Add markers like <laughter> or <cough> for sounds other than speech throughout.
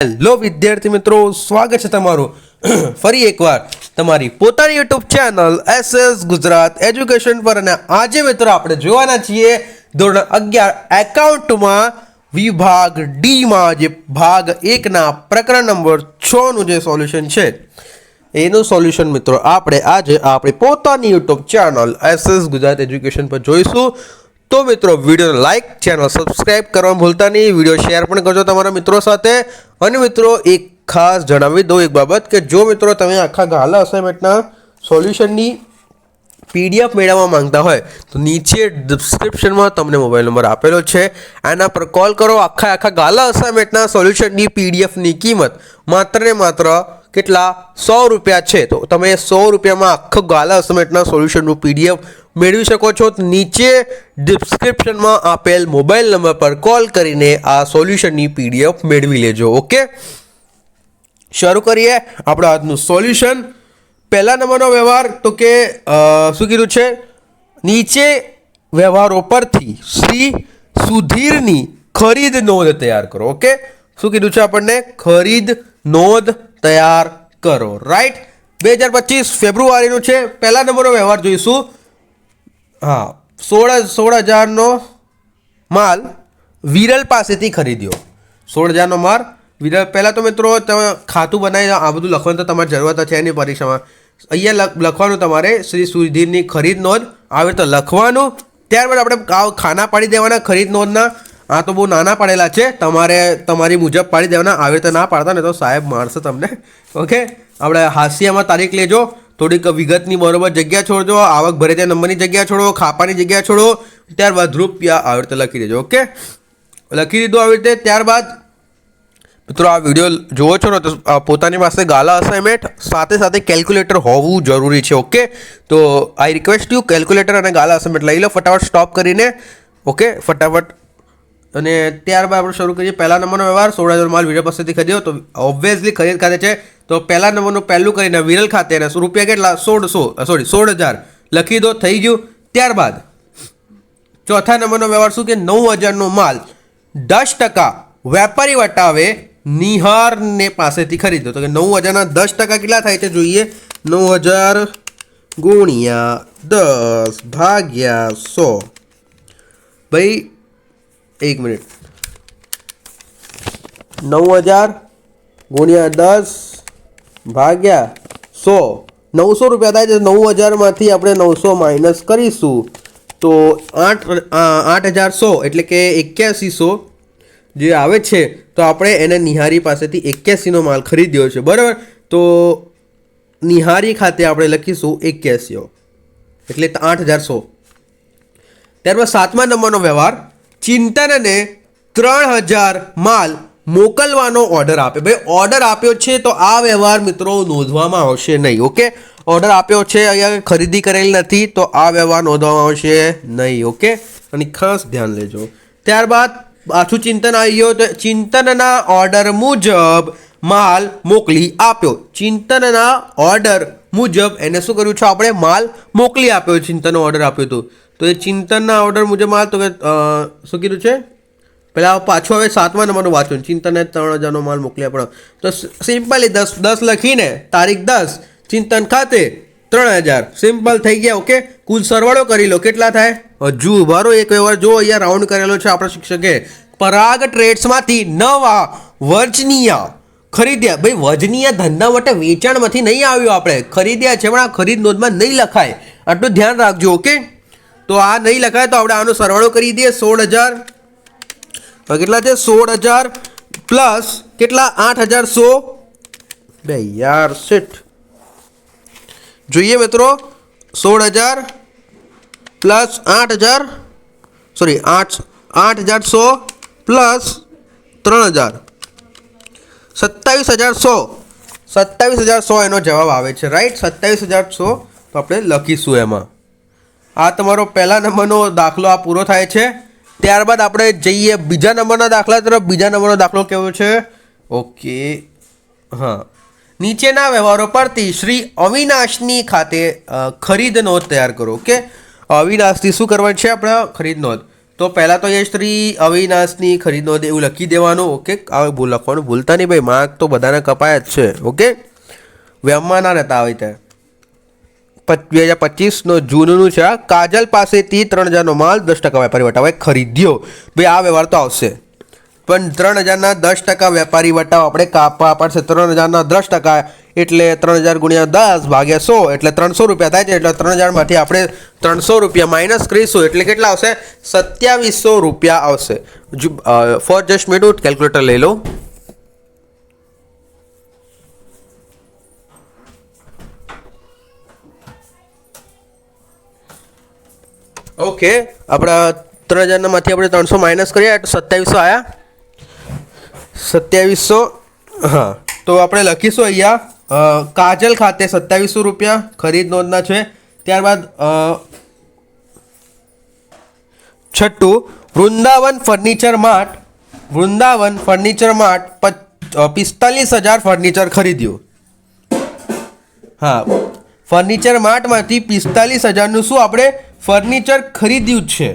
Hello વિદ્યાર્થી મિત્રો, સ્વાગત છે તમારું. ફરી એકવાર તમારી પોતાની YouTube channel S S Gujarat education પર. અને આજે મિત્રો આપણે જોવાના છીએ ધોરણ અગિયાર એકાઉન્ટમાં વિભાગ ડીમાં જે ભાગ એકના પ્રકરણ નંબર છનું જે સોલ્યુશન છે, એનું સોલ્યુશન મિત્રો આપણે આજે આપણી પોતાની YouTube channel S S Gujarat education પર જોઈશું. તો મિત્રો, વિડીયોને લાઇક ચેનલ સબસ્ક્રાઈબ કરવાનું ભૂલતા નહીં. વીડિયો શેર પણ કરજો તમારા મિત્રો સાથે. અને મિત્રો, એક ખાસ જણાવી દઉં એક બાબત કે જો મિત્રો તમે આખા ગાલા અસાઇનમેન્ટના સોલ્યુશનની પીડીએફ મેળવવા માંગતા હોય, તો નીચે ડિસ્ક્રિપ્શનમાં તમને મોબાઈલ નંબર આપેલો છે. એના પર કોલ કરો. આખા આખા ગાલા અસાઇનમેન્ટના સોલ્યુશનની પીડીએફની કિંમત માત્ર ને માત્ર કેટલા? સો રૂપિયા છે. તો તમે સો રૂપિયામાં આખો ગાલા અસાઇનમેન્ટના સોલ્યુશનનું પીડીએફ મેળવી શકો છો. નીચે ડિસ્ક્રિપ્શનમાં આપેલ મોબાઈલ નંબર પર કોલ કરીને આ સોલ્યુશનની પીડીએફ મેળવી લેજો, ઓકે? શરૂ કરીએ આપણું આજનું સોલ્યુશન પહેલા નંબરનો વ્યવહાર, તો કે શું કીધું છે? નીચે વ્યવહારો પરથી શ્રી સુધીરની ખરીદ નોંધ તૈયાર કરો, ઓકે? શું કીધું છે આપણને? ખરીદ નોંધ તૈયાર કરો રાઈટ બે હજાર પચીસ ફેબ્રુઆરીનું છે. પહેલા નંબરનો વ્યવહાર જોઈશું. હા, સોળ સોળ હજારનો માલ વિરલ પાસેથી ખરીદ્યો. સોળ હજારનો માલ વિરલ, પહેલાં તો મિત્રો તમે ખાતું બનાવી આ બધું લખવાનું તો તમારે જરૂરત છે એની પરીક્ષામાં. અહીંયા લખવાનું તમારે, શ્રી સુધીરની ખરીદ નોંધ, આવે તો લખવાનું. ત્યારબાદ આપણે ખાના પાડી દેવાના, ખરીદ નોંધના. આ તો બહુ નાના પાડેલા છે, તમારે, તમારી મુજબ પાડી દેવાના. આવી રીતે ના પાડતા ને તો સાહેબ મારશે તમને. ઓકે? આપણે હાસ્યમાં તારીખ લેજો. થોડીક વિગતની બરોબર જગ્યા છોડજો, આવક ભરે ત્યાં નંબરની જગ્યા છોડો, ખાપાની જગ્યા છોડો, ત્યારબાદ રૂપિયા આવી રીતે લખી દેજો, ઓકે? લખી દીધું આવી રીતે, ત્યારબાદ મિત્રો આ વીડિયો જુઓ છો ને, તો પોતાની પાસે ગાલા અસાઇનમેન્ટ સાથે સાથે કેલ્ક્યુલેટર હોવું જરૂરી છે, ઓકે? તો આઈ રિક્વેસ્ટ યુ કેલ્ક્યુલેટર અને ગાલા અસાઇનમેન્ટ લઈ લો, ફટાફટ સ્ટોપ કરીને, ઓકે? ફટાફટ અને ત્યારબાદ આપણે શરૂ કરીએ પહેલા નંબરનો વ્યવહાર. સોળ હજાર માલ વિરલ પાસેથી ખરીદ્યો તો ઓબ્વિયસલી ખરીદ ખાતે છે. તો પહેલા નંબરનું પહેલું કરીને વિરલ ખાતે અને રૂપિયા કેટલા? સોળસો સોરી સોળ હજાર લખી દો, થઈ ગયું. ત્યારબાદ ચોથા નંબરનો વ્યવહાર શું કે? નવ હજારનો માલ દસ ટકા વેપારી વટાવે નિહારને પાસેથી ખરીદ્યો. તો કે નવ હજારના દસ ટકા કેટલા થાય છે જોઈએ? નવ હજાર ગુણ્યા દસ ભાગ્યા સો. ભાઈ એક મિનિટ. નવ હજાર ગુણ્યા દસ ભાગ્યા સો. નવસો રૂપિયા થાય છે નવ હજારમાંથી આપણે નવસો માઇનસ કરીશું. તો આઠ આઠ હજાર સો એટલે કે એક્યાસીસો જે આવે છે, તો આપણે એને નિહારી પાસેથી એક્યાસીનો માલ ખરીદ્યો છે. બરાબર? તો નિહારી ખાતે આપણે લખીશું એક્યાસીઓ. એટલે આઠ હજાર સો. ત્યારબાદ સાતમા નંબરનો વ્યવહાર. ચિંતનને ત્રણ હજાર માલ મોકલવાનો ઓર્ડર આપ્યો. ભાઈ ઓર્ડર આપ્યો છે તો આ વ્યવહાર મિત્રો નોંધવામાં આવશે નહીં ઓકે ઓર્ડર આપ્યો છે, અહીંયા ખરીદી કરેલી નથી તો આ વ્યવહાર નોંધવામાં આવશે નહીં ઓકે અને ખાસ ધ્યાન લેજો. ત્યારબાદ પાછું ચિંતન આવી ગયો તો ચિંતનના ઓર્ડર મુજબ માલ મોકલી આપ્યો. ચિંતનના ઓર્ડર મુજબ એને શું કર્યું છે? આપણે માલ મોકલી આપ્યો, ચિંતનનો ઓર્ડર આપ્યો હતો. તો એ ચિંતનના ઓર્ડર મુજબ માલ તો કે શું કીધું છે? પહેલાં પાછું હવે સાતમા નંબરનું વાંચું ચિંતને ત્રણ હજારનો માલ મોકલી આપણો તો સિમ્પલી દસ દસ લખીને તારીખ દસ, ચિંતન ખાતે ત્રણ હજાર. સિમ્પલ થઈ ગયા, ઓકે? કુલ સરવાળો કરી લો. કેટલા થાય? હજુ બારો એક વ્યવહાર જો અહીંયા રાઉન્ડ કરેલો છે આપણા શિક્ષકે. પરાગ ટ્રેડ્સમાંથી નવા વર્જનીય ખરીદ્યા. ભાઈ વજનીય ધંધા માટે વેચાણમાંથી નહીં આવ્યું આપણે. ખરીદ્યા છે પણ આ ખરીદ નોંધમાં નહીં લખાય. આટલું ધ્યાન રાખજો, ઓકે? તો આ નહીં લખાય તો આપણે આનો સરવાળો કરી દઈએ સોળ હજાર કેટલા છે? સોળ હજાર પ્લસ કેટલા? આઠ હજાર સો બે યાર શેઠ જોઈએ મિત્રો સોળ હજાર પ્લસ આઠ હજાર સોરી આઠ આઠ હજાર સો પ્લસ ત્રણ હજાર સત્તાવીસ હજાર સો સત્તાવીસ હજાર સો એનો જવાબ આવે છે રાઈટ સત્તાવીસ હજાર સો તો આપણે લખીશું એમાં. આ તમારો પહેલા નંબરનો દાખલો આ પૂરો થાય છે. ત્યારબાદ આપણે જઈએ બીજા નંબરના દાખલા તરફ. બીજા નંબરનો દાખલો કેવો છે? ઓકે. હા. નીચેના વ્યવહારો પરથી શ્રી અવિનાશની ખાતે ખરીદ નોંધ તૈયાર કરો, ઓકે? અવિનાશથી શું કરવાનું છે આપણે ખરીદ નોંધ? તો પહેલાં તો એ શ્રી અવિનાશની ખરીદ નોંધ એવું લખી દેવાનું, ઓકે? હવે ભૂલ લખવાનું ભૂલતા નહીં ભાઈ, માર્ક તો બધાને કપાય જ છે, ઓકે? વ્યમમાં ના રહેતા આવી પચ- બે હજાર પચીસનો જૂનનું છે કાજલ પાસેથી ત્રણ હજારનો માલ દસ ટકા વેપારી વટાવે ખરીદ્યો. ભાઈ, આ વ્યવહાર તો આવશે. પણ ત્રણ હજારના દસ ટકા વેપારી વટાવ આપણે કાપવા પડશે. ત્રણ હજારના દસ ટકા એટલે ત્રણ હજાર ગુણ્યા દસ ભાગ્યા સો એટલે ત્રણસો રૂપિયા થાય છે. એટલે ત્રણ હજારમાંથી આપણે ત્રણસો રૂપિયા માઇનસ કરીશું. એટલે કેટલા આવશે? સત્યાવીસો રૂપિયા આવશે. ફોર જસ્ટ મિનિટ કેલ્ક્યુલેટર લઈ લો. ઓકે, આપણા ત્રણ હજારનામાંથી આપણે ત્રણસો માઇનસ કરીએ તો સત્યાવીસો આવ્યા સત્યાવીસો, હા, તો આપણે લખીશું અહીંયા કાજલ ખાતે સત્યાવીસો રૂપિયા ખરીદ નોંધના છે. ત્યારબાદ છઠ્ઠું, Vrindavan furniture mart, Vrindavan furniture mart પિસ્તાલીસ હજાર ફર્નિચર ખરીદ્યું. હા, ફર્નિચર માર્ટમાંથી પિસ્તાલીસ હજારનું શું આપણે ફર્નિચર ખરીદ્યું છે.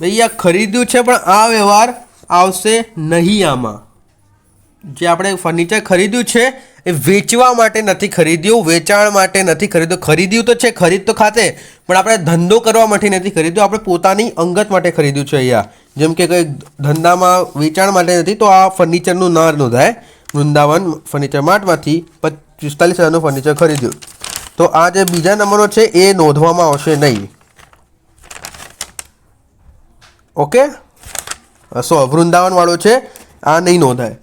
ભૈયા, ખરીદ્યું છે, પણ આ વ્યવહાર આવશે નહીં આમાં. જે આપણે ફર્નિચર ખરીદ્યું છે, એ વેચવા માટે નથી ખરીદ્યું, વેચાણ માટે નથી ખરીદ્યું. ખરીદ્યું તો છે, ખરીદ તો ખાતે, પણ આપણે ધંધો કરવા માટે નથી ખરીદ્યું. આપણે પોતાની અંગત માટે ખરીદ્યું છે અહીંયા. જેમ કે કંઈ ધંધામાં, વેચાણ માટે નથી, તો આ ફર્નિચરનું ના નોંધાય. વૃંદાવન ફર્નિચર માર્ટમાંથી પિસ્તાલીસ હજારનું ફર્નિચર ખરીદ્યું. તો આ જે બીજા નંબરો છે, એ નોંધવામાં આવશે નહીં. ઓકે? સો, વૃંદાવનવાળો છે, આ નહીં નોંધાય.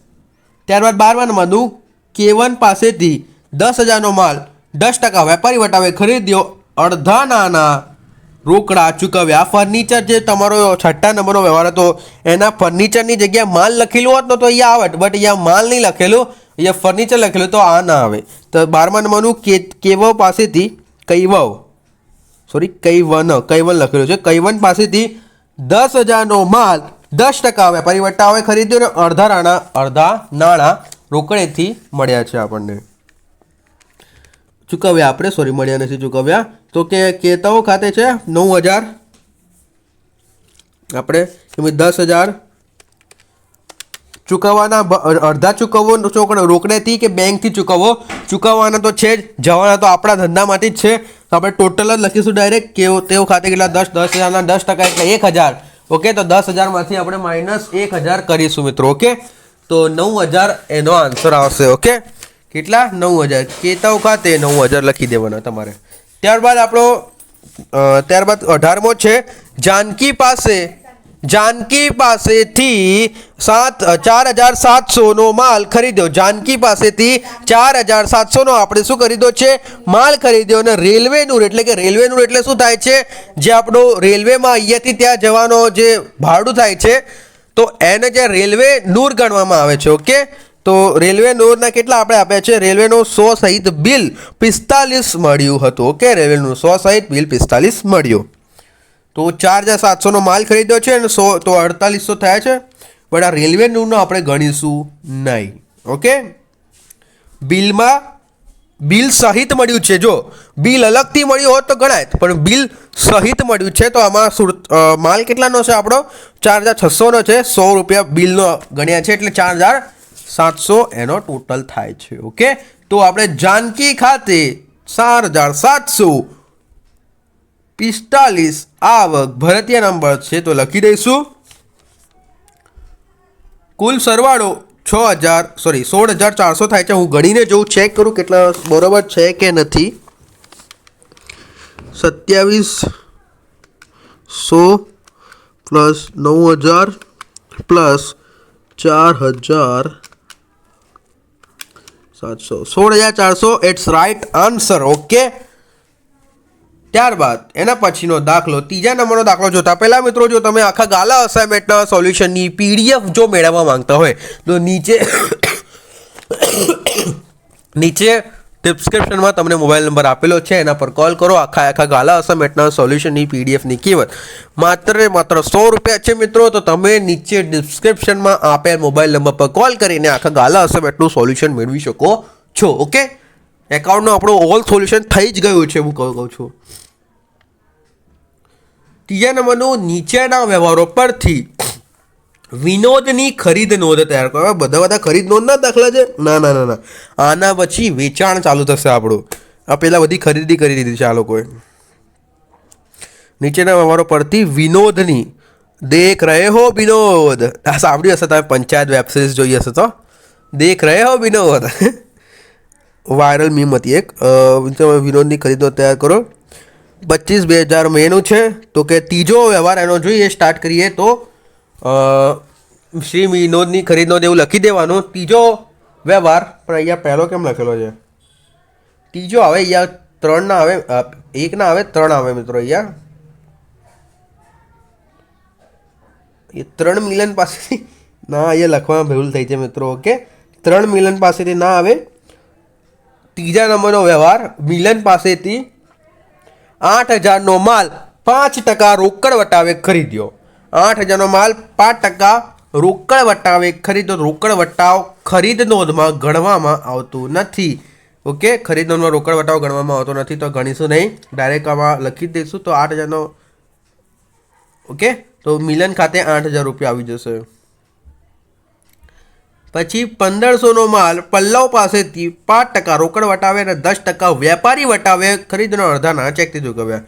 ત્યારબાદ બારમા નંબરનું, કેવન પાસેથી દસ હજારનો માલ દસ ટકા વેપારી વટાવે ખરીદ્યો, અડધા નાના રોકડા ચૂકવ્યા. ફર્નિચર જે તમારો છઠ્ઠા નંબરનો વ્યવહાર હતો, એના ફર્નિચરની જગ્યાએ માલ લખેલું હોત ને તો અહીંયા આવત બટ અહીંયા માલ નહીં લખેલું, અહીંયા ફર્નિચર લખેલું, તો આ ના આવે. તો બારમા નંબરનું કે, કેવવ પાસેથી કૈવવ. સોરી કૈવન કૈવન લખેલું છે. કૈવન પાસેથી દસ હજારનો માલ દસ ટકા વેપારી આવે ખરીદ્યો ને અડધા રાણા, અડધા નાણાં રોકડેથી મળ્યા છે આપણને. ચૂકવ્યા આપણે? સોરી મળ્યા નથી ચૂકવ્યા. તો કે કેતાઓ ખાતે છે? નવ હજાર. આપણે એમાં દસ હજાર. ચૂકવવાના અડધા ચૂકવવો ચોકડો રોકડેથી કે બેંકથી ચૂકવવો? ચૂકવવાના તો છે જ. જવાના તો આપણા ધંધામાંથી જ છે. તો આપણે ટોટલ જ લખીશું ડાયરેક્ટ કે તેઓ ખાતે કેટલા? દસ દસ હજારના દસ ટકા એટલે એક હજાર. ઓકે, તો દસ હજારમાંથી આપણે માઇનસ એક હજાર કરીશું મિત્રો, ઓકે? તો નવ હજાર એનો આન્સર આવશે, ઓકે? કેટલા? નવ હજાર. કેતવ ખાતે નવ હજાર લખી દેવાના તમારે. ત્યારબાદ આપણો ત્યારબાદ અઢારમો છે, જાનકી પાસે, જાનકી પાસેથી સાત, ચાર હજાર સાતસોનો માલ ખરીદ્યો. જાનકી પાસેથી ચાર હજાર સાતસોનો આપણે શું ખરીદ્યો છે? માલ ખરીદ્યો અને રેલવેનું એટલે કે રેલવેનું એટલે શું થાય છે? જે આપણો રેલવેમાં અહીંયાથી ત્યાં જવાનો જે ભાડું થાય છે, તો એને જે રેલવે નૂર ગણવામાં આવે છે, ઓકે? તો રેલવે નૂરના કેટલા આપણે આપ્યા છે? રેલવેનો સો સહિત બિલ પિસ્તાલીસ મળ્યું હતું. ઓકે, રેલવેનું સો સહિત બિલ પિસ્તાલીસ મળ્યું. તો ચાર હજાર સાતસોનો માલ ખરીદ્યો છે અને સો, તો અડતાલીસો થયા છે. પણ આ રેલવે નોનો આપણે ગણીશું નહીં. ઓકે? બિલમાં બિલ સહિત મળ્યું છે. જો બિલ અલગથી મળ્યું હોત તો ગણાય. પણ બિલ સહિત મળ્યું છે તો આમાં સુર- માલ કેટલાનો છે આપણો? ચાર હજાર છસોનો છે. સો રૂપિયા બિલનો ગણ્યા છે એટલે ચાર હજાર સાતસો એનો ટોટલ થાય છે ઓકે તો આપણે જાનકી ખાતે ચાર હજાર સાતસો પિસ્તાલીસ આવક ભરતીય નંબર છે, તો લખી દઈશું. કુલ સરવાળો છ હજાર સોરી સોળ હજાર ચારસો થાય છે. હું ગણીને જોઉં ચેક કરું કેટલા બરોબર છે કે નથી. સત્યાવીસ સો પ્લસ નવ હજાર પ્લસ ચાર હજાર સાતસો, સોળ હજાર ચારસો ઇટ્સ રાઈટ આન્સર ઓકે ત્યારબાદ એના પછીનો દાખલો, ત્રીજા નંબરનો દાખલો જોતા પહેલાં મિત્રો, જો તમે આખા ગાલા અસાઇનમેન્ટના સોલ્યુશનની પીડીએફ જો મેળવવા માંગતા હોય, તો નીચે <coughs> નીચે ડિસ્ક્રિપ્શનમાં તમને મોબાઈલ નંબર આપેલો છે, એના પર કોલ કરો. આખા આખા ગાલા અસાઇનમેન્ટના સોલ્યુશનની પીડીએફની કિંમત માત્ર માત્ર સો રૂપિયા છે મિત્રો. તો તમે નીચે ડિસ્ક્રિપ્શનમાં આપેલ મોબાઈલ નંબર પર કોલ કરીને આખા ગાલા અસાઇનમેન્ટનું સોલ્યુશન મેળવી શકો છો ઓકે એકાઉન્ટનું આપણું ઓલ સોલ્યુશન થઈ જ ગયું છે, હું કહું છું. ત્રીજા નંબરનું નીચેના વ્યવહારો પરથી વિનોદની ખરીદ નોંધ તૈયાર કરો. બધા બધા ખરીદ નોંધના દાખલા છે? ના ના ના ના. આના પછી વેચાણ ચાલુ થશે આપણું. આ પહેલાં બધી ખરીદી કરી દીધી છે આ લોકોએ. નીચેના વ્યવહારો પરથી વિનોદની દેખ રહે હો વિનોદ. આ સાંભળ્યું હશે તમે પંચાયત વેબ સિરીઝ જોઈ હશે તો? દેખ રહે હો વિનોદ. <laughs> વાયરલ મીમ હતી એક. વિનોદની ખરીદો તૈયાર કરો. પચીસ બે હજાર મેનું છે. તો કે ત્રીજો વ્યવહાર એનો જોઈએ સ્ટાર્ટ કરીએ તો શ્રી વિનોદની ખરીદનો એવું લખી દેવાનું. ત્રીજો વ્યવહાર. પણ અહીંયા પહેલો કેમ લખેલો છે? ત્રીજો આવે અહીંયા ત્રણ ના આવે એક ના આવે ત્રણ આવે મિત્રો અહીંયા. એ ત્રણ મિલિયન પાસેથી <laughs> ના અહીંયા લખવામાં ભૂલ થઈ છે મિત્રો ઓકે? ત્રણ મિલિયન પાસેથી ના આવે. ત્રીજા નંબરનો વ્યવહાર મિલન પાસેથી આઠ હજારનો માલ પાંચ ટકા રોકડ વટાવે ખરીદ્યો. આઠ હજારનો માલ, પાંચ ટકા રોકડ વટાવે ખરીદો રોકડ વટાવ, ખરીદ નોંધમાં ગણવામાં આવતું નથી. ઓકે? ખરીદ નોંધમાં રોકડ વટાવ ગણવામાં આવતો નથી, તો ગણીશું નહીં. ડાયરેક્ટ આમાં લખી દઈશું, તો આઠ હજારનો, ઓકે? તો મિલન ખાતે આઠ હજાર રૂપિયા આવી જશે. પછી પંદરસોનો માલ, પલ્લવ પાસેથી પાંચ ટકા રોકડ વટાવે અને દસ ટકા વેપારી વટાવે, ખરીદનો અડધાના ચેકથી ચૂકવ્યા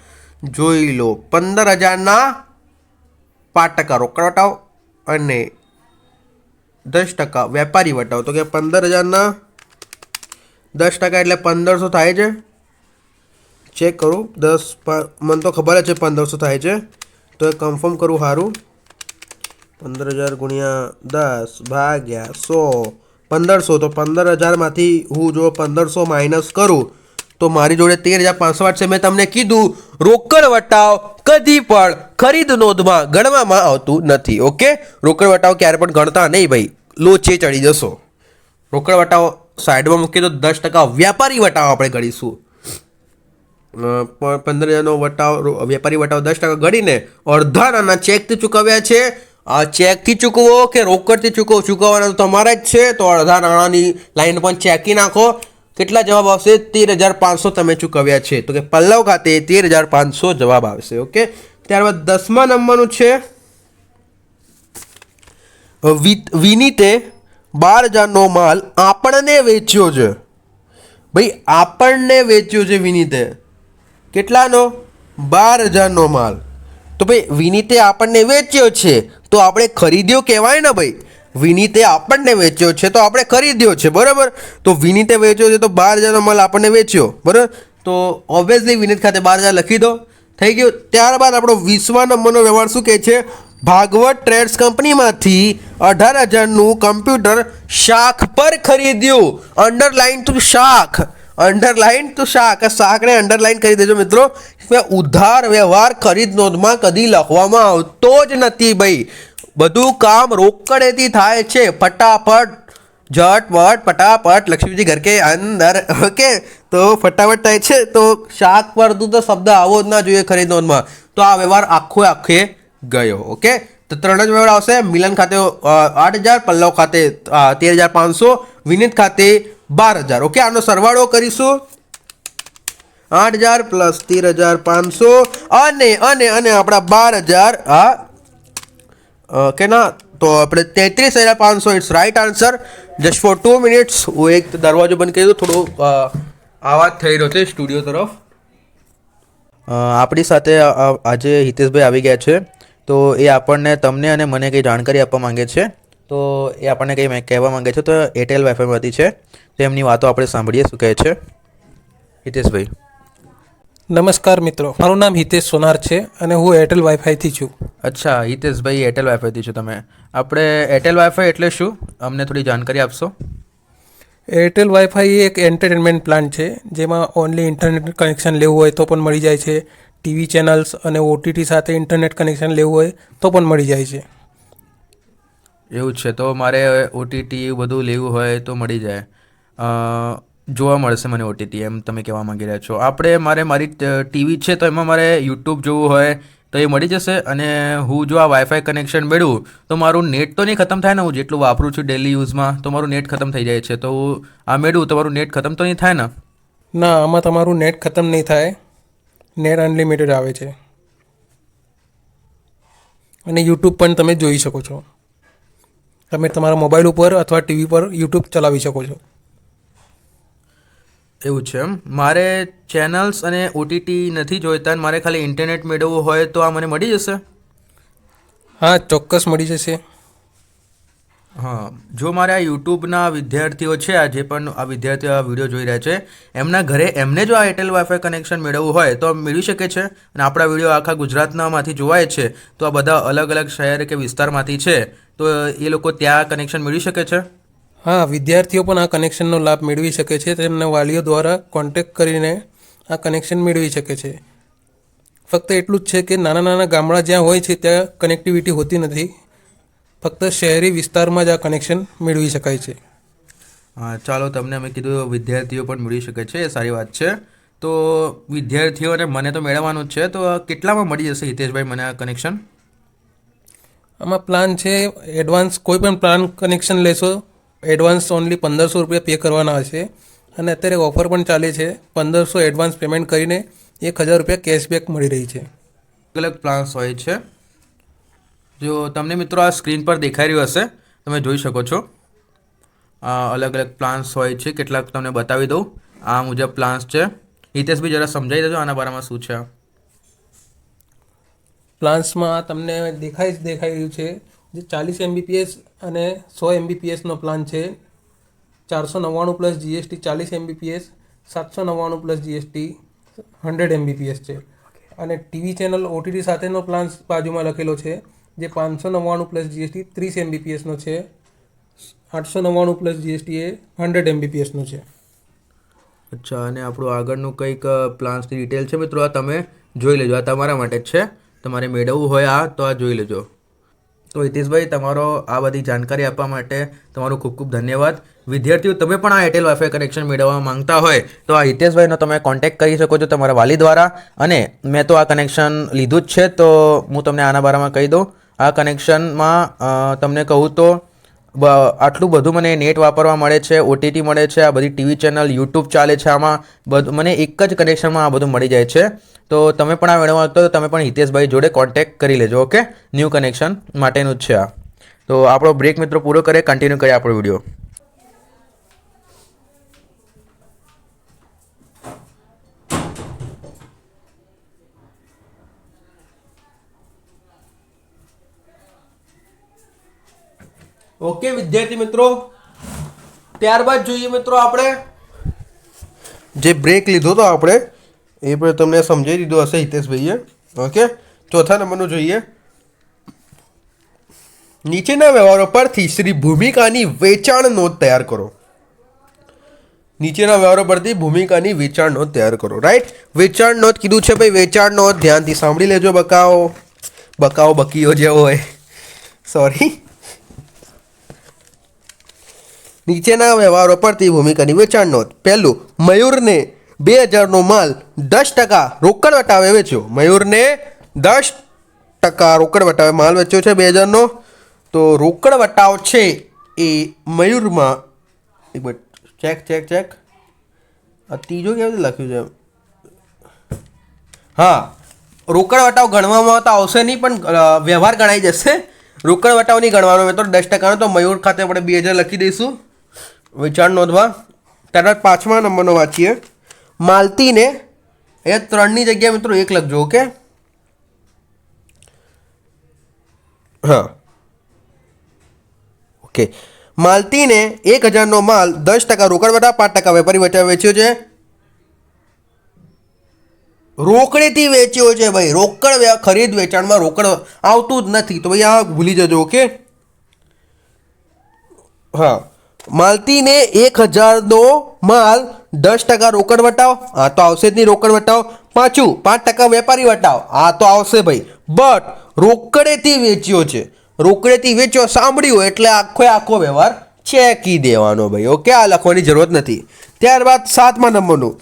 જોઈ લો, પંદર હજારના પાંચ ટકા રોકડ વટાવ અને દસ ટકા વેપારી વટાવ. તો કે પંદર હજારના દસ ટકા એટલે પંદરસો થાય છે. ચેક કરું. દસ મને તો ખબર જ છે પંદરસો થાય છે. તો એ કન્ફર્મ કરું સારું પંદર હજાર ગુણ્યા દસ ભાગ્યા સો. પંદરસો. તો પંદર હજારમાંથી હું જો પંદરસો માઇનસ કરું તો મારી જોડે તેર હજાર પાંચસો આઠ છે. મેં તમને કીધું, રોકડ વટાવ કદી પણ ખરીદ નોંધમાં ગણવામાં આવતું નથી, ઓકે? રોકડ વટાવ ક્યારે પણ ગણતા નહીં ભાઈ. લોચે ચડી જશો. રોકડ વટાવ સાઈડમાં મૂકીએ તો દસ ટકા વ્યાપારી વટાવ આપણે ગણીશું. પંદર હજારનો વટાવ વેપારી વટાવ દસ ટકા ગણીને અડધા નાના ચેકથી ચૂકવ્યા છે. આ ચેકથી ચૂકવો કે રોકડથી ચૂકવો? ચૂકવવાના તમારા જ છે. તો અડધા નાણાંની લાઈન પણ ચેકી નાખો. કેટલા જવાબ આવશે? તેર હજાર પાંચસો તમે ચૂકવ્યા છે. તો કે પલ્લવ ખાતે તેર હજાર પાંચસો જવાબ આવશે, ઓકે? ત્યારબાદ દસમા નંબરનું છે. વિનિતે બાર હજારનો માલ આપણને વેચ્યો છે. ભાઈ, આપણને વેચ્યો છે વિનીતે. કેટલાનો? બાર હજારનો માલ. તો ભાઈ, વિનીતે આપણને વેચ્યો છે. તો આપણે ખરીદ્યો કહેવાય ને ભાઈ? વિનીતે આપણને વેચ્યો છે તો આપણે ખરીદ્યો છે, બરાબર? તો વિનીતે વેચ્યો છે તો બાર હજારનો માલ આપણને વેચ્યો, બરાબર? તો ઓબ્વિયસલી વિનીત ખાતે બાર હજાર લખી દો. થઈ ગયું. ત્યારબાદ આપણો વીસમા નંબરનો વ્યવહાર શું કહે છે? ભાગવત ટ્રેડ્સ કંપનીમાંથી અઢાર હજારનું કમ્પ્યુટર શાખ પર ખરીદ્યું. અંડરલાઇન ટુ શાખ અંડરલાઇન ટુ શાખ શાખને શાકને અંડરલાઇન કરી દેજો મિત્રો. ઉધાર વ્યવહાર ખરીદ નોંધમાં કદી લખવામાં આવતો જ નથી ભાઈ. બધું કામ રોકડેથી થાય છે. ફટાફટ, ઝટપટ, ફટાફટ. લક્ષ્મીજી ઘર કે અંદર ઓકે તો ફટાફટ થાય છે. તો શાક પર તો શબ્દ આવો જ ના જોઈએ ખરીદવાનમાં તો આ વ્યવહાર આખો આખે ગયો, ઓકે? તો ત્રણ જ વ્યવહાર આવશે. મિલન ખાતે આઠ હજાર, પલ્લવ ખાતે તેર હજાર પાંચસો, વિનીત ખાતે બાર હજાર, ઓકે? આનો સરવાળો કરીશું. આઠ હજાર પ્લસ તેર હજાર પાંચસો, અને અને અને આપણા બાર હજાર આ અ, કે ના તો આપણે તેત્રીસ હજાર પાંચસો it's right answer just for two minutes હું એક દરવાજો બંધ કરી દઉં થોડો આવાજ થઈ રહ્યો છે સ્ટુડિયો તરફ. આપણી સાથે આજે હિતેશભાઈ આવી ગયા છે. તો એ આપણને તમને અને મને કંઈ જાણકારી આપવા માંગે છે. તો એ આપણને કંઈ કહેવા માંગે છે તો એરટેલ વાઈફાઈમાંથી છે. તેમની વાતો આપણે સાંભળીએ શું કહે છે. હિતેશભાઈ. નમસ્કાર મિત્રો મારું નામ હિતેશ સોનાર છે અને હું એરટેલ વાઈફાઈથી છું. અચ્છા હિતેશભાઈ એરટેલ વાઈફાઈથી છો તમે. આપણે એરટેલ વાઈફાઈ એટલે શું? અમને થોડી જાણકારી આપશો? એરટેલ વાઈફાઈ એક એન્ટરટેનમેન્ટ પ્લાન છે જેમાં ઓનલી ઇન્ટરનેટ કનેક્શન લેવું હોય તો પણ મળી જાય છે. ટીવી ચેનલ્સ અને ઓટીટી સાથે ઇન્ટરનેટ કનેક્શન લેવું હોય તો પણ મળી જાય છે. એવું જ છે તો મારે ઓટીટી બધું લેવું હોય તો મળી જાય. જોવા મળશે મને ઓટીટી એમ તમે કહેવા માંગી રહ્યા છો. આપણે, મારે મારી ટીવી છે તો એમાં મારે યુટ્યુબ જોવું હોય તો એ મળી જશે અને હું જો આ વાઈફાઈ કનેક્શન મેળવું, તો મારું નેટ તો નહીં ખતમ થાય ને હું જેટલું વાપરું છું ડેલી યુઝમાં તો મારું નેટ ખતમ થઈ જાય છે. તો આ મેળવું તો મારું નેટ ખતમ તો નહીં થાય ને? ના, આમાં તમારું નેટ ખતમ નહીં થાય. નેટ અનલિમિટેડ આવે છે. અને યુટ્યુબ પણ તમે જોઈ શકો છો. તમે તમારા મોબાઈલ ઉપર અથવા ટીવી પર યુટ્યુબ ચલાવી શકો છો. એવું છે એમ. મારે ચેનલ્સ અને ઓટીટી નથી જોઈતા મારે ખાલી ઇન્ટરનેટ મેળવવું હોય તો આ મને મળી જશે? હા ચોક્કસ મળી જશે. હા. જો મારે આ યુટ્યુબના વિદ્યાર્થીઓ છે આ જે પણ આ વિદ્યાર્થીઓ આ વીડિયો જોઈ રહ્યા છે એમના ઘરે એમને જો આ એરટેલ વાઈફાઈ કનેક્શન મેળવવું હોય તો મેળવી શકે છે? અને આપણા વીડિયો આખા ગુજરાતનામાંથી જોવાય છે તો આ બધા અલગ અલગ શહેર કે વિસ્તારમાંથી છે તો એ લોકો ત્યાં કનેક્શન મેળવી શકે છે? હા વિદ્યાર્થીઓ પણ આ કનેક્શનનો લાભ મેળવી શકે છે. તેમના વાલીઓ દ્વારા કોન્ટેક્ટ કરીને આ કનેક્શન મેળવી શકે છે. ફક્ત એટલું જ છે કે નાના નાના ગામડા જ્યાં હોય છે ત્યાં કનેક્ટિવિટી હોતી નથી. ફક્ત શહેરી વિસ્તારમાં જ આ કનેક્શન મેળવી શકાય છે. હા ચાલો તમને અમે કીધું વિદ્યાર્થીઓ પણ મેળવી શકે છે. એ સારી વાત છે. તો વિદ્યાર્થીઓને મને તો મેળવવાનું જ છે. તો કેટલામાં મળી જશે? હિતેશભાઈ મને આ કનેક્શન આમાં પ્લાન છે એડવાન્સ કોઈ પણ પ્લાન કનેક્શન લેશો એડવાન્સ ઓનલી પંદરસો રૂપિયા પે કરવાના હશે. અને અત્યારે ઓફર પણ ચાલે છે. પંદરસો એડવાન્સ પેમેન્ટ કરીને એક હજાર રૂપિયા કેશબેક મળી રહી છે. અલગ અલગ પ્લાન્સ હોય છે. જો તમને મિત્રો આ સ્ક્રીન પર દેખાઈ રહ્યું હશે તમે જોઈ શકો છો. આ અલગ અલગ પ્લાન્સ હોય છે. કેટલાક તમને બતાવી દઉં. આ મુજબ પ્લાન્સ છે. હિતેશભાઈ જરા સમજાવી દેજો આના બારામાં શું છે પ્લાન્સમાં તમને દેખાય જ દેખાઈ રહ્યું છે. જે ચાલીસ એમબીપીએસ અને સો એમબીપીએસનો પ્લાન છે. ચારસો નવ્વાણું પ્લસ જીએસટી ચાલીસ એમબીપીએસ સાતસો નવ્વાણું પ્લસ જીએસટી હંડ્રેડ એમબીપીએસ છે. અને ટીવી ચેનલ ઓટીટી સાથેનો પ્લાન બાજુમાં લખેલો છે જે પાંચસો નવ્વાણું પ્લસ જીએસટી ત્રીસ એમબીપીએસનો છે. આઠસો નવ્વાણું પ્લસ જીએસટી એ હંડ્રેડ એમબીપીએસનો છે. અચ્છા અને આપણું આગળનું કંઈક પ્લાન્સની ડિટેલ છે મિત્રો આ તમે જોઈ લેજો. આ તમારા માટે જ છે. તમારે મેળવવું હોય આ તો આ જોઈ લેજો. તો હિતેશભાઈ, તમારો આ બધી જાણકારી આપવા માટે તમારો ખૂબ ખૂબ ધન્યવાદ. વિદ્યાર્થીઓ, તમે પણ આ એરટેલ વાઈફાઈ કનેક્શન મેળવવા માંગતા હોય, તો આ હિતેશભાઈનો તમે કોન્ટેક્ટ કરી શકો છો તમારા વાલી દ્વારા. અને મેં તો આ કનેક્શન લીધું જ છે, તો હું તમને આના બારામાં કહી દઉં. આ કનેક્શનમાં તમને કહું તો આટલું બધું મને નેટ વાપરવા મળે છે ઓટીટી મળે છે, આ બધી ટીવી ચેનલ, યુટ્યુબ ચાલે છે, આમાં બધું, મને એક જ કનેક્શનમાં આ બધું મળી જાય છે. તો તમે પણ આ મેળવવા તો તમે પણ હિતેશભાઈ જોડે કોન્ટેક્ટ કરી લેજો ઓકે ન્યૂ કનેક્શન માટેનું જ છે આ. તો આપણો બ્રેક મિત્રો પૂરો કરે કન્ટિન્યુ કરીએ આપણો વીડિયો. ઓકે, વિદ્યાર્થી મિત્રો. ત્યારબાદ જોઈએ મિત્રો આપણે. જે બ્રેક લીધો તો આપણે, એ પણ તમને સમજાવી દીધો હશે હિતેશભાઈએ. ઓકે, ચોથા નંબરનું જોઈએ. નીચેના વ્યવહારો પરથી શ્રી ભૂમિકાની વેચાણ નોંધ તૈયાર કરો. નીચેના વ્યવહારો પરથી ભૂમિકાની વેચાણ નોંધ તૈયાર કરો. રાઈટ વેચાણ નોંધ કીધું છે ભાઈ, વેચાણ નોંધ. ધ્યાનથી સાંભળી લેજો બકાઓ. બકાઓ બકીઓ જેવો હોય. સોરી નીચેના વ્યવહારો પરથી ભૂમિકાની વેચાણ નોંધ પહેલું, મયુરને બે હજારનો માલ દસ ટકા રોકડ વટાવે વેચ્યો. મયુરને દસ ટકા રોકડ વટાવે માલ વેચ્યો છે બે હજારનો. તો રોકડ વટાવ છે એ મયુરમાં એક મિનિટ ચેક ચેક ચેક આ ત્રીજો કેવી રીતે લખ્યું છે? હા, રોકડ વટાવ ગણવામાં તો આવશે નહીં, પણ વ્યવહાર ગણાઈ જશે. રોકડ વટાવ નહીં ગણવાનો મેં તો દસ ટકાનો, તો મયુર ખાતે આપણે બે હજાર લખી દઈશું. વેચાણ નોંધવા. ત્યારબાદ પાંચમા નંબરનો વાંચીએ. માલતીને એ ત્રણની જગ્યાએ મિત્રો એક લખજો, ઓકે? હા. ઓકે. માલતીને એક હજારનો માલ દસ ટકા રોકડ વટાવ પાંચ ટકા વેપારી વચ્ચે વેચ્યો છે. રોકડેથી વેચ્યો છે ભાઈ. રોકડ ખરીદ વેચાણમાં રોકડ આવતું જ નથી. તો ભાઈ આ ભૂલી જજો, ઓકે? હા. માલતીને એક હજારનો માલ દસ ટકા રોકડ વટાવ. આ તો આવશે જ નહીં રોકડ વટાવ. પાછું પાંચ ટકા વેપારી વટાવ. આ તો આવશે ભાઈ. બટ રોકડેથી વેચ્યો છે. રોકડેથી વેચ્યો સાંભળ્યું એટલે આખો આખો વ્યવહાર ચેકી દેવાનો ભાઈ. ઓકે? આ લખવાની જરૂરત નથી. ત્યારબાદ સાતમા નંબરનું.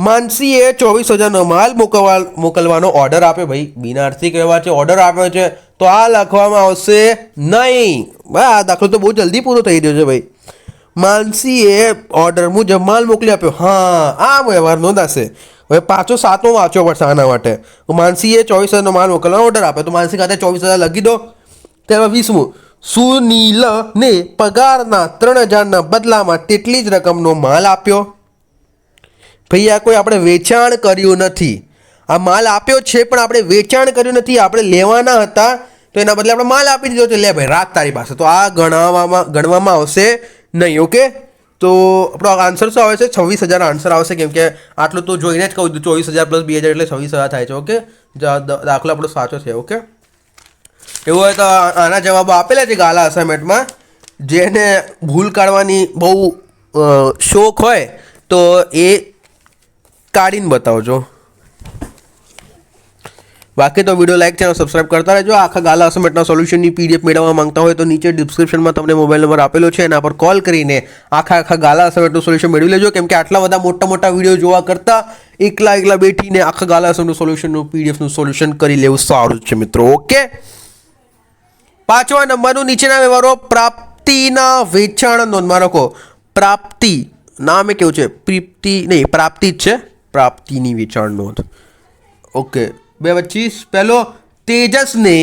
માનસીએ ચોવીસ હજારનો માલ મોકલવા મોકલવાનો ઓર્ડર આપ્યો ભાઈ. બિના આર્થિક વ્યવહાર છે ઓર્ડર આપ્યો છે. તો આ લખવામાં આવશે નહીં. આ દાખલો તો બહુ જલ્દી પૂરો થઈ રહ્યો છે ભાઈ. માનસીએ ઓર્ડર મુજબ માલ મોકલી આપ્યો. હા, આ વ્યવહાર નોંધાશે. હવે પાછો સાતમો વાંચ્યો પડશે આના માટે. માનસીએ ચોવીસ હજારનો માલ મોકલવાનો ઓર્ડર આપ્યો. તો માનસી ખાતે ચોવીસ હજાર લખી દો. ત્યારબાદ વીસમું. સુનીલને પગારના ત્રણ હજારના બદલામાં તેટલી જ રકમનો માલ આપ્યો. ભાઈ, આ કોઈ આપણે વેચાણ કર્યું નથી. આ માલ આપ્યો છે, પણ આપણે વેચાણ કર્યું નથી. આપણે લેવાના હતા, તો એના બદલે આપણે માલ આપી દીધો છે. લે ભાઈ, રાત તારી પાસે. તો આ ગણવામાં ગણવામાં આવશે. નહીં ઓકે તો આપણો આન્સર શું આવે છે? છવ્વીસ હજાર આન્સર આવશે, કેમ કે આટલું તો જોઈને જ કહું, ચોવીસ હજાર પ્લસ બે હજાર એટલે છવ્વીસ હજાર થાય છે ઓકે દાખલો આપણો સાચો છે ઓકે એવું હોય તો આના જવાબો આપેલા છે ગાલા અસાઇનમેન્ટમાં જેને ભૂલ કાઢવાની બહુ શોખ હોય, તો એ કાઢીને બતાવજો. બાકી તો વીડિયો લાઇક ચેનલ સબસ્ક્રાઇબ કરતા રહેજો. આખા ગાલા અસમેટના સોલ્યુશનની પીડીએફ મેળવવા માંગતા હોય તો નીચે ડિસ્ક્રિપ્શનમાં તમને મોબાઈલ નંબર આપેલો છે. એના પર કોલ કરીને આખા આખા ગાલા અસમેટનું સોલ્યુશન મેળવી લેજો. કેમ કે આટલા બધા મોટા મોટા વીડિયો જોવા કરતાં એકલા એકલા બેઠીને આખા ગાલા અસમનું સોલ્યુશનનું પીડીએફનું સોલ્યુશન કરી લેવું સારું છે મિત્રો. ઓકે પાંચમા નંબરનું નીચેના વ્યવહારો, પ્રાપ્તિના વેચાણ નોંધમાં રાખો. પ્રાપ્તિ, નામે કેવું છે? પ્રીપ્તિ, નહીં, પ્રાપ્તિ જ છે. પ્રાપ્તિની વેચાણ નોંધ. ઓકે બે પચીસ પહેલો, તેજસને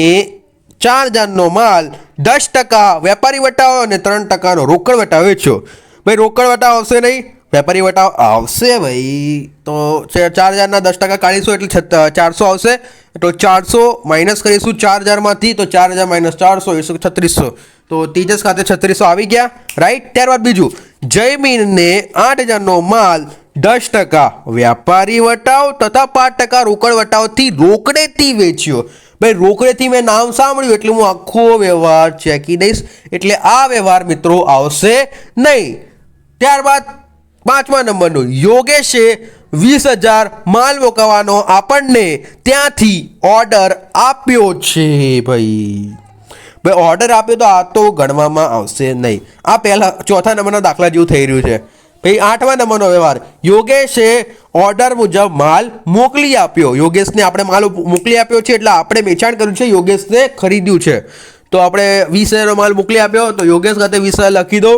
ચાર હજારનો માલ, દસ ટકા વેપારી વટાવો અને ત્રણ ટકાનો રોકડ વટાવ વેચ્યો. ભાઈ, રોકડ વટાવ આવશે નહીં, વેપારી વટાવ આવશે ભાઈ. તો ચાર હજારના દસ ટકા કાઢીશું એટલે ચારસો આવશે. તો ચારસો માઇનસ કરીશું ચાર હજારમાંથી, તો ચાર હજાર માઇનસ ચારસો એટલે છત્રીસો. તો તેજસ ખાતે છત્રીસો આવી ગયા. રાઈટ, ત્યારબાદ બીજું. જયમીનને આઠ હજારનો માલ દસ ટકા વ્યાપારી વટાવ તથા પાંચ ટકા રોકડ વટાવથી રોકડેથી વેચ્યો. ભાઈ, રોકડેથી મેં નામ સાંભળ્યું એટલે હું આખો વ્યવહાર ચેકી દઈશ. એટલે આ વ્યવહાર મિત્રો આવશે નહીં. ત્યારબાદ પાંચમા નંબરનો, યોગેશે વીસ હજાર માલ મોકવાનો આપણને ત્યાંથી ઓર્ડર આપ્યો છે ભાઈ. ભાઈ ઓર્ડર આપ્યો તો આ તો ગણવામાં આવશે નહીં. આ પહેલા ચોથા નંબરના દાખલા જેવું થઈ રહ્યું છે. ભાઈ આઠમા નંબરનો વ્યવહાર. યોગેશે ઓર્ડર મુજબ માલ મોકલી આપ્યો. યોગેશને આપણે માલ મોકલી આપ્યો છે એટલે આપણે વેચાણ કર્યું છે, યોગેશને ખરીદ્યું છે. તો આપણે વીસ હજારનો માલ મોકલી આપ્યો, તો યોગેશ ખાતે વીસ હજાર લખી દો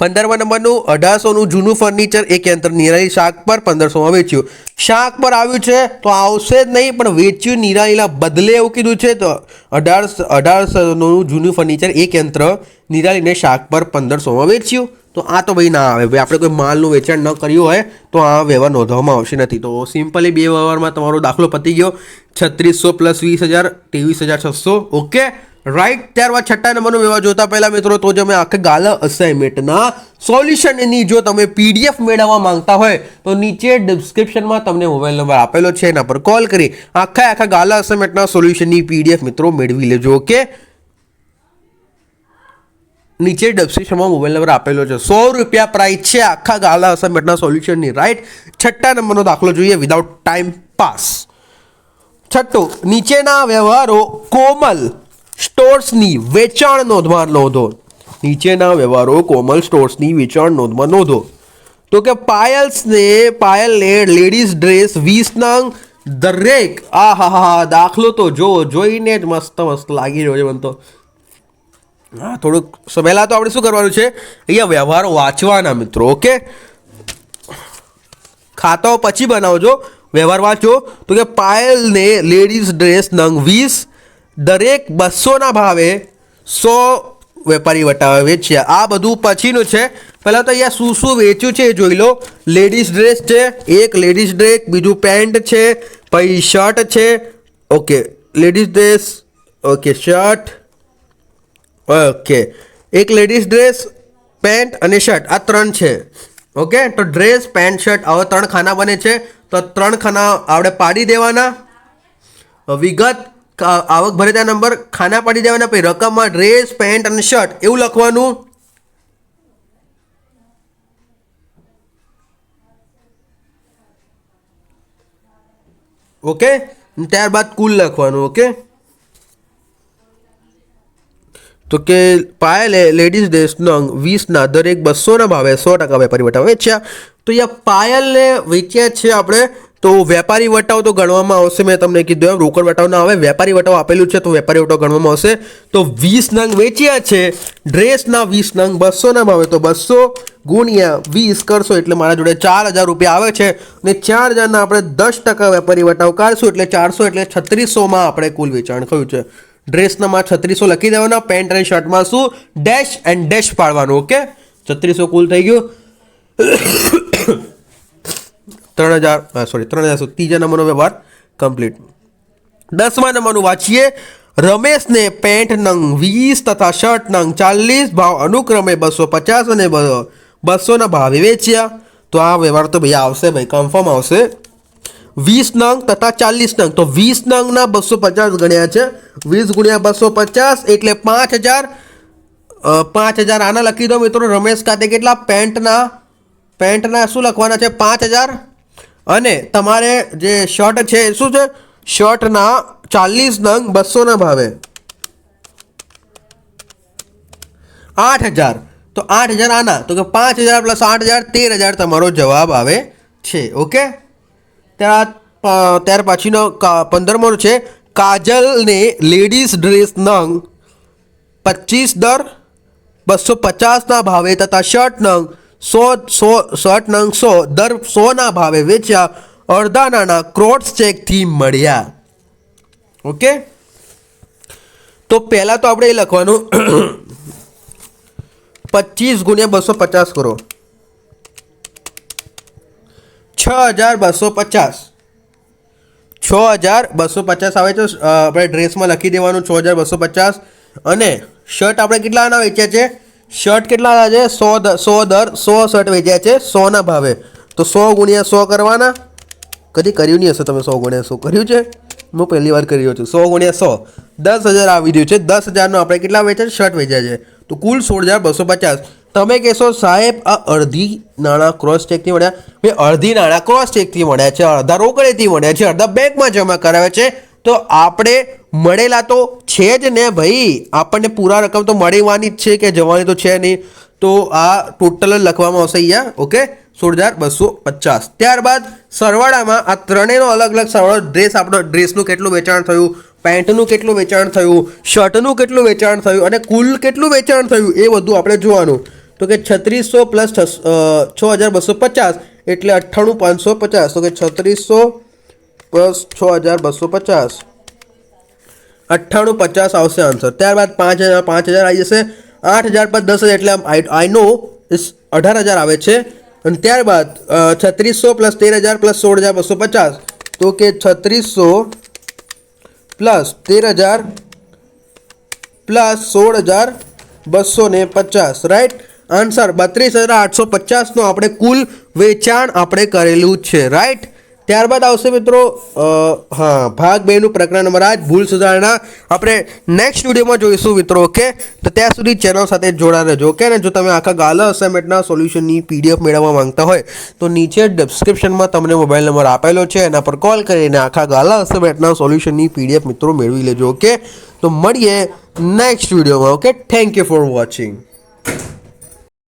પંદરમા નંબરનું, અઢારસોનું જૂનું ફર્નિચર એક યંત્ર, નિરાલી શાક પર પંદરસોમાં વેચ્યું. શાક પર આવ્યું છે, તો આવશે જ નહીં, પણ વેચ્યું નિરાલીના બદલે એવું કીધું છે, તો અઢાર અઢારસોનું જૂનું ફર્નિચર એક યંત્ર, નિરાલીને શાક પર પંદરસોમાં વેચ્યું. તો આ તો ભાઈ ના આવે. ભાઈ, આપણે કોઈ માલનું વેચાણ ન કર્યું હોય, તો આ વ્યવહાર નોંધવામાં આવશે નથી. તો સિમ્પલી બે વ્યવહારમાં તમારો દાખલો પતી ગયો. છત્રીસો પ્લસ વીસ હજાર, ત્રેવીસ હજાર છસો. ઓકે? રાઈટ ત્યારબાદ છઠ્ઠા નંબરનો વ્યવહાર જોતા પહેલા મિત્રો, તો તમે આખા ગાલા અસાઇનમેન્ટના સોલ્યુશનની જો તમે પીડીએફ મેળવવા માંગતા હોય, તો નીચે ડિસ્ક્રિપ્શનમાં તમને મોબાઈલ નંબર આપેલો છે. એના પર કોલ કરી આખા આખા ગાલા અસાઇનમેન્ટના સોલ્યુશનની પીડીએફ મિત્રો મેળવી લેજો. ઓકે? નીચે ડિસ્ક્રિપ્શનમાં મોબાઈલ નંબર આપેલો છે. સો રૂપિયા પ્રાઇસ છે આખા ગાલા અસાઇનમેન્ટના સોલ્યુશનની રાઈટ છઠ્ઠા નંબરનો દાખલો જોઈએ વિધાઉટ ટાઈમ પાસ છઠ્ઠો, નીચેના વ્યવહારો કોમલ સ્ટોર્સની વેચાણ નોંધમાં નોંધો. નીચેના વ્યવહારો કોમલ સ્ટોર્સની વેચાણ નોંધમાં નોંધો. તો કે પાયલ્સને પાયલને લેડીઝ ડ્રેસ વીસ નંગ દરેક, આ હા હા, દાખલો તો જો, જોઈને જ મસ્ત મસ્ત લાગી રહ્યો છે મને તો. હા, થોડુંક સો પહેલાં તો આપણે શું કરવાનું છે? અહીંયા વ્યવહારો વાંચવાના મિત્રો, ઓકે? ખાતાઓ પછી બનાવજો, વ્યવહાર વાંચો. તો કે પાયલને લેડીઝ ડ્રેસ નંગ વીસ, દરેક બસોના ભાવે સો વેપારી વટાવે વેચ્યા આ બધું પછીનું છે. પહેલાં તો અહીંયા શું શું વેચ્યું છે એ જોઈ લો. લેડીઝ ડ્રેસ છે, એક લેડીઝ ડ્રેસ, બીજું પેન્ટ છે, પછી શર્ટ છે. Okay, ladies dress, okay, shirt. Okay. એક લેડીઝ ડ્રેસ, પેન્ટ અને શર્ટ. આ ત્રણ છે. ઓકે? તો ડ્રેસ, પેન્ટ, શર્ટ આવા ત્રણ ખાના બને છે. તો ત્રણ ખાના આપણે પાડી દેવાના. વિગત આવક ભરેતા નંબર. ખાના પાડી દેવાના. પછી રકમમાં ડ્રેસ, પેન્ટ અને શર્ટ. એવું લખવાનું. ઓકે? ત્યારબાદ કુલ લખવાનું, ઓકે? તો કે પાયલે લેડીઝ ડ્રેસનો અંગ વીસના દરેક બસોના ભાવે સો ટકા વેપારી વટાવે વેચ્યા તો અહીંયા પાયલને વેચ્યા છે આપણે, તો વેપારી વટાવ તો ગણવામાં આવશે, મેં તમને કીધું એમ, રોકડ વટાવ ના આવે, વેપારી વટાવ આપેલું છે તો વેપારી વટાવ ગણવામાં આવશે. તો વીસ નંગ વેચ્યા છે, ડ્રેસના વીસ નંગ બસોના ભાવે, તો બસો ગુણ્યા વીસ કરશો એટલે મારા જોડે ચાર હજાર રૂપિયા આવે છે. અને ચાર હજારના આપણે દસ ટકા વેપારી વટાવ કાઢશું એટલે ચારસો એટલે છત્રીસોમાં આપણે કુલ વેચાણ થયું છે. ડ્રેસનામાં છત્રીસો લખી દેવાના પેન્ટ અને શર્ટમાં શું? ડેશ એન્ડ ડેશ પાડવાનું ઓકે છત્રીસો કુલ થઈ ગયું. ત્રણ હજાર સોરી ત્રણ હજાર ત્રીજા નંબરનો વ્યવહાર કમ્પ્લીટ દસમા નંબરનું વાંચીએ. રમેશને પેન્ટ નંગ વીસ તથા શર્ટ નંગ ચાલીસ, ભાવ અનુક્રમે બસો પચાસ અને બસોના ભાવે વેચ્યા. તો આ વ્યવહાર તો ભાઈ આવશે ભાઈ કન્ફર્મ આવશે. વીસ નંગ તથા ચાલીસ નંગ. તો વીસ નંગના બસો પચાસ ગણ્યા છે. વીસ ગુણ્યા બસો પચાસ એટલે પાંચ હજાર પાંચ હજાર. આના લખી દો મિત્રો, રમેશ ખાતે કેટલા પેન્ટના પેન્ટના શું લખવાના છે? પાંચ હજાર. અને તમારે જે શર્ટ છે એ શું છે? શર્ટના ચાલીસ નંગ બસોના ભાવે. આઠ હજાર. તો આઠ હજાર આના. તો કે પાંચ હજાર પ્લસ આઠ હજાર, તેર હજાર તમારો જવાબ આવે છે. ઓકે? ત્યાર ત્યાર પછીનો પંદરમો છે, કાજલને લેડીઝ ડ્રેસ નંગ પચીસ દર બસો પચાસના ભાવે તથા શર્ટ નંગ સો સો, શર્ટ નંગ સો દર સોના ભાવે વેચ્યા અડધા નાના ક્રોડ્સ ચેકથી મળ્યા. ઓકે? તો પહેલાં તો આપણે એ લખવાનું. પચીસ ગુણ્યા બસો પચાસ કરો. છ હજાર બસો પચાસ. છ હજાર બસો પચાસ આવે છે આપણે ડ્રેસમાં લખી દેવાનું છ હજાર બસો પચાસ. અને શર્ટ આપણે કેટલાના વેચ્યા છે? શર્ટ કેટલાના છે? સો સો દર, સો શર્ટ વેચ્યા છે, સોના ભાવે. તો સો ગુણ્યા સો કરવાના? કદી કર્યું નહીં હશે તમે સો ગુણ્યા સો. કર્યું છે? હું પહેલી વાર કરી રહ્યો છું. સો ગુણ્યા સો. દસ હજાર આવી રહ્યું છે. દસ હજારનો આપણે કેટલા વેચ્યા શર્ટ વેચ્યા છે. તો કુલ સોળ હજાર બસો પચાસ. તમે કહેશો સાહેબ, આ અડધી નાણાં ક્રોસ ચેકથી મળ્યા. મેં અડધી નાણાં ક્રોસ ચેકથી મળ્યા છે. અડધા રોકડેથી મળ્યા છે. અડધા બેંકમાં જમા કરાવ્યા છે. તો આપણે મળેલા તો છે જ ને ભાઈ? આપણને પૂરા રકમ તો મળવાની જ છે કે જવાની તો છે નહીં? તો આ ટોટલ લખવામાં આવશે અહીંયા, ઓકે? સોળ હજાર બસો પચાસ. ત્યારબાદ સરવાળામાં આ ત્રણેયનો અલગ અલગ સરવાળો. ડ્રેસ આપણો, ડ્રેસનું કેટલું વેચાણ થયું? પેન્ટનું કેટલું વેચાણ થયું? શર્ટનું કેટલું વેચાણ થયું? અને કુલ કેટલું વેચાણ થયું? એ બધું આપણે જોવાનું. તો કે છત્રીસો પ્લસ છ હજાર બસો પચાસ એટલે અઠ્ઠાણું પાંચસો પચાસ. તો કે છત્રીસો પ્લસ છ હજાર બસો પચાસ. અઠ્ઠાણું પચાસ આવશે આન્સર ત્યારબાદ પાંચ હજાર પાંચ હજાર આવી જશે. આઠ હજાર પર દસ હજાર એટલે આઈ આઈ નો અઢાર હજાર આવે છે. અને ત્યારબાદ છત્રીસો પ્લસ તેર હજાર પ્લસ સોળ હજાર બસો પચાસ. તો કે છત્રીસો પ્લસ તેર હજાર પ્લસ સોળ હજાર બસો ને પચાસ. રાઈટ આન્સર બત્રીસ હજાર આઠસો પચાસનું આપણે કુલ વેચાણ આપણે કરેલું છે. રાઈટ ત્યારબાદ આવશે મિત્રો હા, ભાગ બેનું પ્રકરણ નંબર આઠ, ભૂલ સુધારણા. આપણે નેક્સ્ટ વિડીયોમાં જોઈશું મિત્રો ઓકે તો ત્યાં સુધી ચેનલ સાથે જોડા રહેજો ઓકે ને જો તમે આખા ગાલા અસાઇનમેન્ટના સોલ્યુશનની પીડીએફ મેળવવા માંગતા હોય, તો નીચે ડિસ્ક્રિપ્શનમાં તમને મોબાઈલ નંબર આપેલો છે, એના પર કોલ કરીને આખા ગાલા અસાઇનમેન્ટના સોલ્યુશનની પીડીએફ મિત્રો મેળવી લેજો ઓકે તો મળીએ નેક્સ્ટ વિડીયોમાં okay thank you for watching